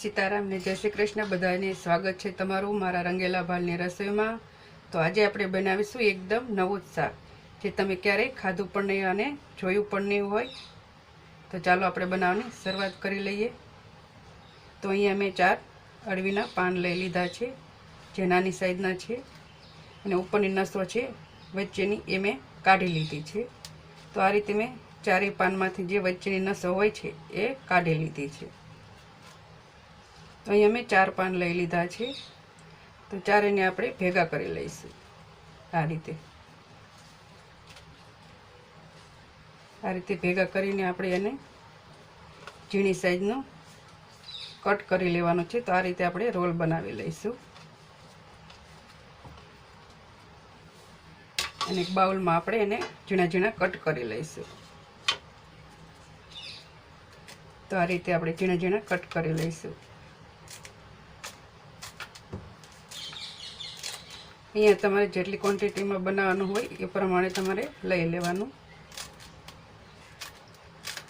સીતારામ ને જય શ્રી કૃષ્ણ, બધાને સ્વાગત છે તમારું મારા રંગેલા ભાલની રસોઈમાં. તો આજે આપણે બનાવીશું એકદમ નવું જ શાક, જે તમે ક્યારેય ખાધું પણ નહીં અને જોયું પણ નહીં હોય. તો ચાલો આપણે બનાવવાની શરૂઆત કરી લઈએ. તો અહીંયા મેં ચાર અળવીના પાન લઈ લીધા છે, જે નાની સાઈઝના છે અને ઉપરની નસો છે, વચ્ચેની એ મેં કાઢી લીધી છે. તો આ રીતે મેં ચારેય પાનમાંથી જે વચ્ચેની નસો હોય છે એ કાઢી લીધી છે. તો અહીંયા મેં ચાર પાન લઈ લીધા છે. તો ચારેને આપણે ભેગા કરી લઈશું. આ રીતે. આ રીતે ભેગા કરીને આપણે એને ઝીણી સાઈઝનું કટ કરી લેવાનું છે. તો આ રીતે આપણે રોલ બનાવી લઈશું. અને એક બાઉલમાં આપણે એને ઝીણા ઝીણા કટ કરી લઈશું. તો આ રીતે આપણે ઝીણા ઝીણા કટ કરી લઈશું. અહીંયા તમારે જેટલી ક્વોન્ટિટીમાં બનાવવાનું હોય એ પ્રમાણે તમારે લઈ લેવાનું.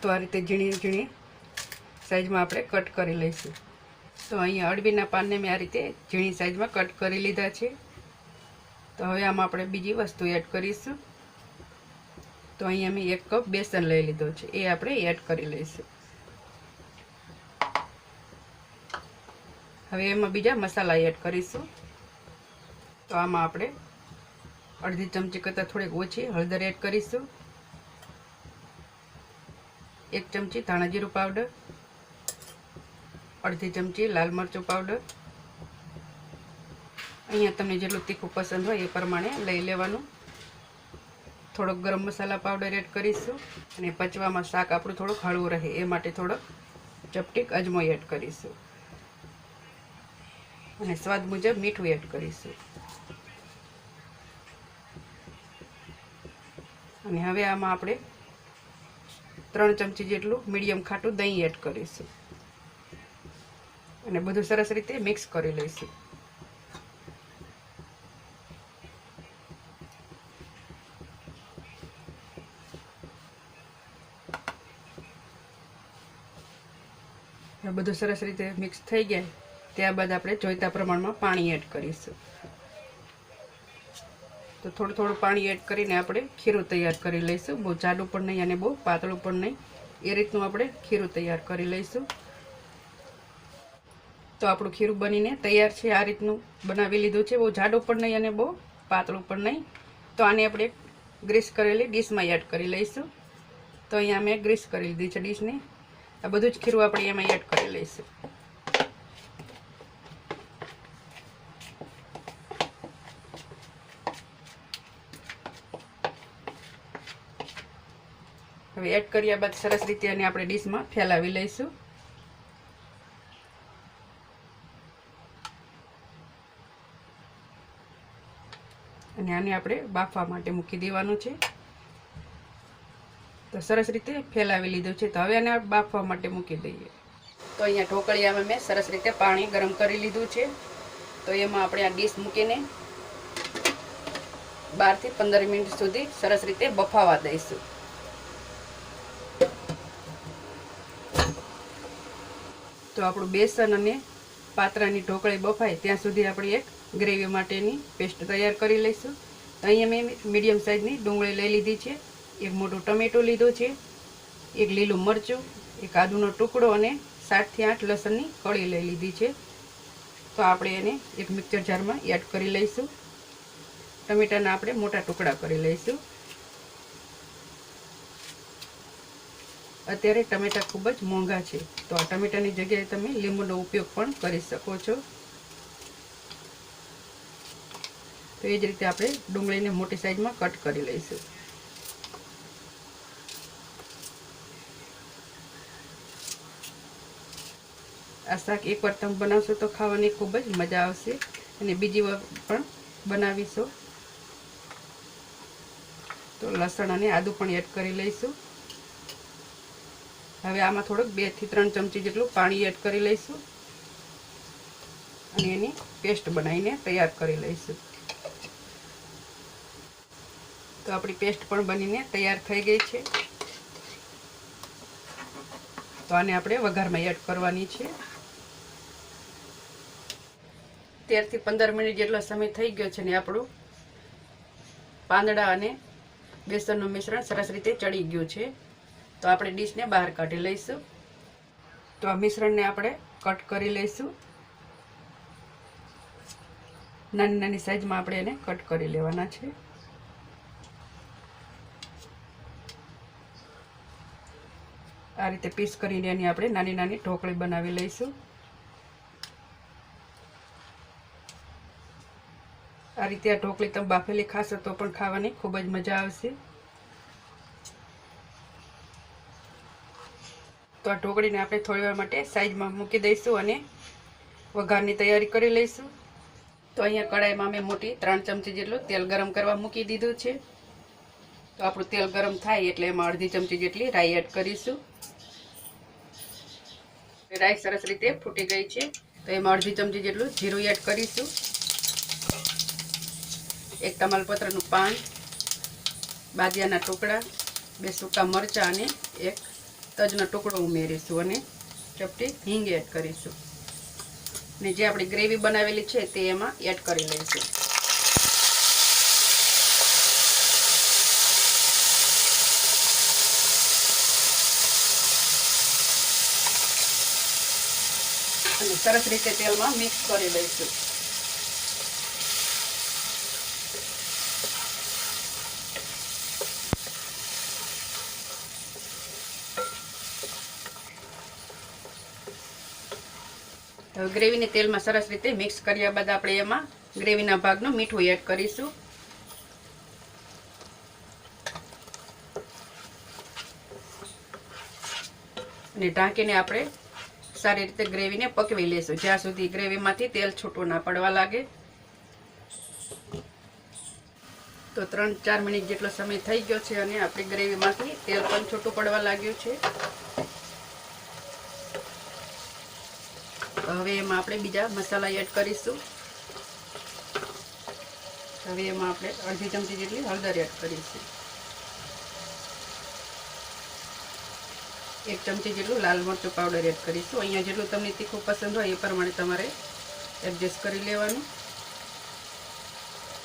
તો આ રીતે ઝીણી ઝીણી સાઈઝમાં આપણે કટ કરી લઈશું. તો અહીંયા અડબીના પાનને મેં આ રીતે ઝીણી સાઈઝમાં કટ કરી લીધા છે. તો હવે આમાં આપણે બીજી વસ્તુ એડ કરીશું. તો અહીંયા મેં એક કપ બેસન લઈ લીધો છે. એ આપણે એડ કરી લઈશું. હવે એમાં બીજા મસાલા એડ કરીશું. તો આમાં આપણે અડધી ચમચી કરતાં થોડીક ઓછી હળદર એડ કરીશું. એક ચમચી ધાણાજીરું પાવડર, અડધી ચમચી લાલ મરચું પાવડર. અહીંયા તમને જેટલું તીખું પસંદ હોય એ પ્રમાણે લઈ લેવાનું. થોડોક ગરમ મસાલા પાવડર એડ કરીશું અને પચવામાં શાક આપણું થોડુંક હળવું રહે એ માટે થોડોક ચપટીક અજમો એડ કરીશું. અને સ્વાદ મુજબ મીઠું એડ કરીશું. અને હવે આમાં આપણે ત્રણ ચમચી જેટલું મીડિયમ ખાટું દહીં એડ કરીશું. અને બધું સરસ રીતે મિક્સ કરી લઈશું. બધું સરસ રીતે મિક્સ થઈ જાય, ત્યારબાદ આપણે જોઈતા પ્રમાણમાં પાણી એડ કરીશું. તો થોડું થોડું પાણી એડ કરીને આપણે ખીરું તૈયાર કરી લઈશું. બહુ જાડું પણ નહીં અને બહુ પાતળું પણ નહીં. એ રીતનું આપણે ખીરું તૈયાર કરી લઈશું. તો આપણું ખીરું બનીને તૈયાર છે, આ રીતનું બનાવી લીધું છે. બહુ જાડું પણ નહીં અને બહુ પાતળું પણ નહીં. તો આને આપણે ગ્રીસ કરેલી ડીશમાં એડ કરી લઈશું. તો અહીંયા મેં ગ્રીસ કરી લીધી છે ડીશને. આ બધું જ ખીરું આપણે એમાં એડ કરી લઈશું. હવે એડ કર્યા બાદ સરસ રીતે એને આપણે ડીશમાં ફેલાવી લઈશું. અને આને આપણે બાફવા માટે મૂકી દેવાનું છે. તો સરસ રીતે ફેલાવી લીધું છે. તો હવે આને બાફવા માટે મૂકી દઈએ. તો અહીંયા ઢોકળિયામાં મેં સરસ રીતે પાણી ગરમ કરી લીધું છે. તો એમાં આપણે આ ડીશ મૂકીને બારથી પંદર મિનિટ સુધી સરસ રીતે બફાવા દઈશું. તો આપણું બેસન અને પાત્રાની ઢોકળી બફાય, ત્યાં સુધી આપણે એક ગ્રેવી માટેની પેસ્ટ તૈયાર કરી લઈશું. તો અહીંયા મેં મીડિયમ સાઇઝની ડુંગળી લઈ લીધી છે, એક મોટું ટમેટું લીધું છે, એક લીલું મરચું, એક આદુનો ટુકડો અને સાતથી આઠ લસણની કળી લઈ લીધી છે. તો આપણે એને એક મિક્સર જારમાં એડ કરી લઈશું. ટમેટાના આપણે મોટા ટુકડા કરી લઈશું. અત્યારે ટમેટા ખૂબ જ મોંઘા છે. તો આ ટમેટાની જગ્યાએ તમે લીંબુનો ઉપયોગ પણ કરી શકો છો. તો એ જ રીતે આપણે ડુંગળીને મોટી સાઈઝમાં કટ કરી લઈશું. આ શાક એકવાર તમે બનાવશો તો ખાવાની ખૂબ જ મજા આવશે. અને બીજી વાર પણ બનાવીશો. તો લસણ અને આદું પણ એડ કરી લઈશું. હવે આમાં થોડુંક બેથી ત્રણ ચમચી જેટલું પાણી એડ કરી લઈશું. અને એની પેસ્ટ બનાવીને તૈયાર કરી લઈશું. તો આપણી પેસ્ટ પણ બનીને તૈયાર થઈ ગઈ છે. તો આને આપણે વઘારમાં એડ કરવાની છે. તેરથી પંદર મિનિટ જેટલો સમય થઈ ગયો છે ને આપણું પાંદડા અને બેસનનું મિશ્રણ સરસ રીતે ચડી ગયું છે. તો આપણે ડીશને બહાર કાઢી લઈશું. તો આ મિશ્રણને આપણે કટ કરી લઈશું. નાની નાની સાઈઝમાં આપણે એને કટ કરી લેવાના છે. આ રીતે પીસ કરીને એની આપણે નાની નાની ઢોકળી બનાવી લઈશું. આ રીતે આ ઢોકળી તમે બાફેલી ખાશો તો પણ ખાવાની ખૂબ જ મજા આવશે. તો આ ઢોકળીને આપણે થોડી વાર માટે સાઈઝમાં મૂકી દઈશું અને વઘારની તૈયારી કરી લઈશું. તો અહીંયા કડાઈમાં મેં મોટી ત્રણ ચમચી જેટલું તેલ ગરમ કરવા મૂકી દીધું છે. તો આપણું તેલ ગરમ થાય એટલે એમાં અડધી ચમચી જેટલી રાઈ એડ કરીશું. રાઈ સરસ રીતે ફૂટી ગઈ છે, તો એમાં અડધી ચમચી જેટલું જીરું એડ કરીશું. એક તમાલપત્રનું પાન બાદિયાના ટુકડા, બે સૂકા મરચાં અને એક તજનો ટુકડો ઉમેરીશું અને ચપટી હિંગ એડ કરીશું. ને જે આપણી ગ્રેવી બનાવેલી છે તે એમાં એડ કરી લઈશું. અને સરસ રીતે તેલમાં મિક્સ કરી લઈશું. ગ્રેવીને તેલમાં સરસ રીતે મિક્સ કર્યા બાદ આપણે એમાં ગ્રેવીના ભાગનું મીઠું એડ કરીશું. અને ઢાંકીને આપણે સારી રીતે ગ્રેવીને પકવી લેશું. જ્યાં સુધી ગ્રેવીમાંથી તેલ છૂટું ના પડવા લાગે. તો ત્રણ ચાર મિનિટ જેટલો સમય થઈ ગયો છે અને આપણી ગ્રેવીમાંથી તેલ પણ છૂટું પડવા લાગ્યું છે. હવે એમાં આપણે બીજા મસાલા એડ કરીશું. હવે એમાં આપણે અડધી ચમચી જેટલી હળદર એડ કરીશું. એક ચમચી જેટલું લાલ મરચું પાવડર એડ કરીશું. અહીંયા જેટલું તમને તીખું પસંદ હોય એ પ્રમાણે તમારે એડજસ્ટ કરી લેવાનું.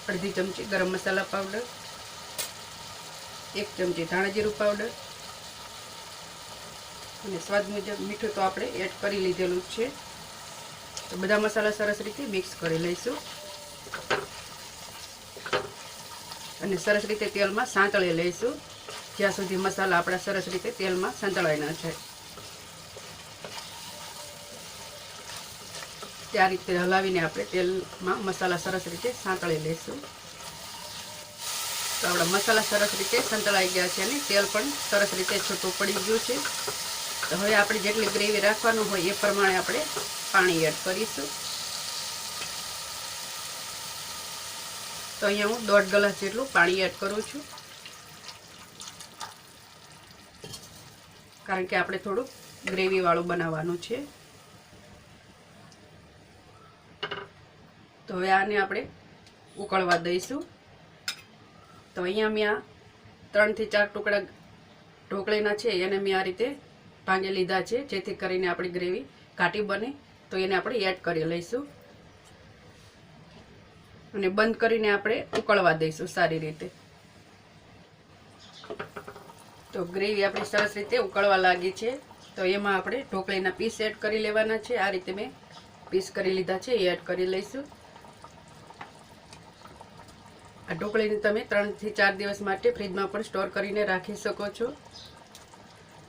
અડધી ચમચી ગરમ મસાલા પાવડર એક ચમચી ધાણા જીરું પાવડર અને સ્વાદ મુજબ મીઠું તો આપણે એડ કરી લીધેલું જ છે. બધા મસાલા સરસ રીતે મિક્સ કરી લઈશું. અને સરસ રીતે તેલમાં સાંતળી લઈશું. જ્યાં સુધી મસાલા આપણા સરસ રીતે તેલમાં સંતળાઈ ન જાય. ત્યાં રીતે હલાવીને આપણે તેલમાં મસાલા સરસ રીતે સાંતળી લઈશું. તો આપણા મસાલા સરસ રીતે સંતળાઈ ગયા છે અને તેલ પણ સરસ રીતે છૂટું પડી ગયું છે. તો હવે આપણે જેટલી ગ્રેવી રાખવાનું હોય એ પ્રમાણે આપણે પાણી એડ કરીશું. તો અહીંયા હું દોઢ ગ્લાસ જેટલું પાણી એડ કરું છું. કારણ કે આપણે થોડું ગ્રેવીવાળું બનાવવાનું છે. તો હવે આને આપણે ઉકળવા દઈશું. તો અહીંયા મેં આ ત્રણથી ચાર ટુકડા ઢોકળીના છે, એને મેં આ રીતે ભાંગી લીધા છે, જેથી કરીને આપણી ગ્રેવી ઘાટી બને. તો એને આપણે એડ કરી લઈશું. અને બંધ કરીને આપણે ઉકળવા દઈશું સારી રીતે. તો ગ્રેવી આપણી સરસ રીતે ઉકળવા લાગી છે. તો એમાં આપણે ઢોકળીના પીસ એડ કરી લેવાના છે. આ રીતે મેં પીસ કરી લીધા છે એડ કરી લઈશું. આ ઢોકળીને તમે ત્રણથી ચાર દિવસ માટે ફ્રીજમાં પણ સ્ટોર કરીને રાખી શકો છો.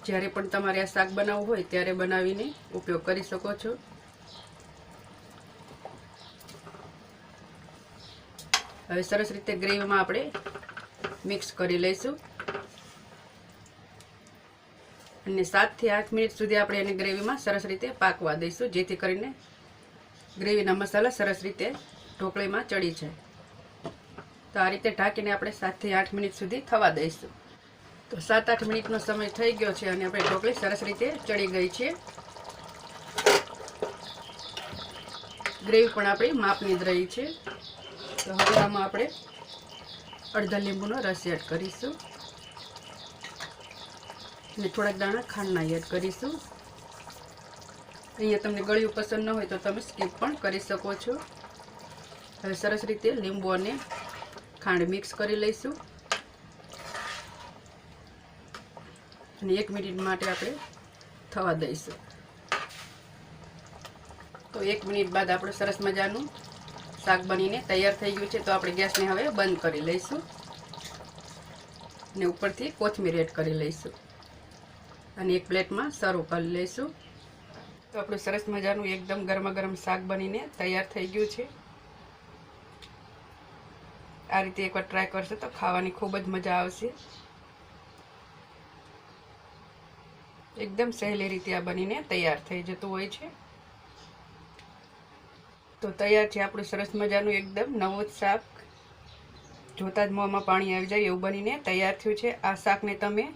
જ્યારે પણ તમારે આ શાક બનાવવું હોય ત્યારે બનાવીને ઉપયોગ કરી શકો છો. હવે સરસ રીતે ગ્રેવીમાં આપણે મિક્સ કરી લઈશું. અને સાતથી આઠ મિનિટ સુધી આપણે એને ગ્રેવીમાં સરસ રીતે પાકવા દઈશું, જેથી કરીને ગ્રેવીના મસાલા સરસ રીતે ઢોકળીમાં ચડી જાય. તો આ રીતે ઢાંકીને આપણે સાતથી આઠ મિનિટ સુધી થવા દઈશું. તો સાત આઠ મિનિટનો સમય થઈ ગયો છે અને આપણે ઢોકળી સરસ રીતે ચડી ગઈ છે. ગ્રેવી પણ આપણી માપની જ રહી છે. તો હવે આમાં આપણે અડધા લીંબુનો રસ એડ કરીશું. અને થોડાક દાણા ખાંડના એડ કરીશું. અહીંયા તમને ગળ્યું પસંદ ન હોય તો તમે સ્કીપ પણ કરી શકો છો. હવે સરસ રીતે લીંબુ અને ખાંડ મિક્સ કરી લઈશું. અને એક મિનિટ માટે આપણે થવા દઈશું. તો એક મિનિટ બાદ આપણે સરસ મજાનું શાક બનીને તૈયાર થઈ ગયું છે, તો આપણે ગેસને હવે બંધ કરી લઈશું. ને ઉપરથી કોથમીર એડ કરી લઈશું. અને એક પ્લેટમાં સર્વ કરી લઈશું. તો આપણું સરસ મજાનું એકદમ ગરમા ગરમ શાક બનીને તૈયાર થઈ ગયું છે. આ રીતે એકવાર ટ્રાય કરશો તો ખાવાની ખૂબ જ મજા આવશે. એકદમ સહેલી રીતે આ બનીને તૈયાર થઈ જતું હોય છે. તો તૈયાર છે આપણું સરસ મજાનું એકદમ નવું જ શાક. જોતાં જ મોંમાં પાણી આવી જાય એવું બનીને તૈયાર થયું છે. આ શાકને તમે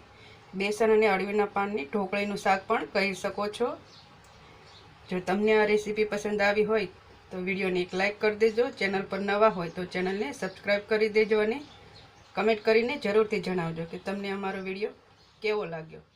બેસન અને અળવીના પાનની ઢોકળીનું શાક પણ કહી શકો છો. જો તમને આ રેસીપી પસંદ આવી હોય તો વિડીયોને એક લાઇક કરી દેજો. ચેનલ પર નવા હોય તો ચેનલને સબસ્ક્રાઈબ કરી દેજો અને કમેન્ટ કરીને જરૂરથી જણાવજો કે તમને અમારો વીડિયો કેવો લાગ્યો.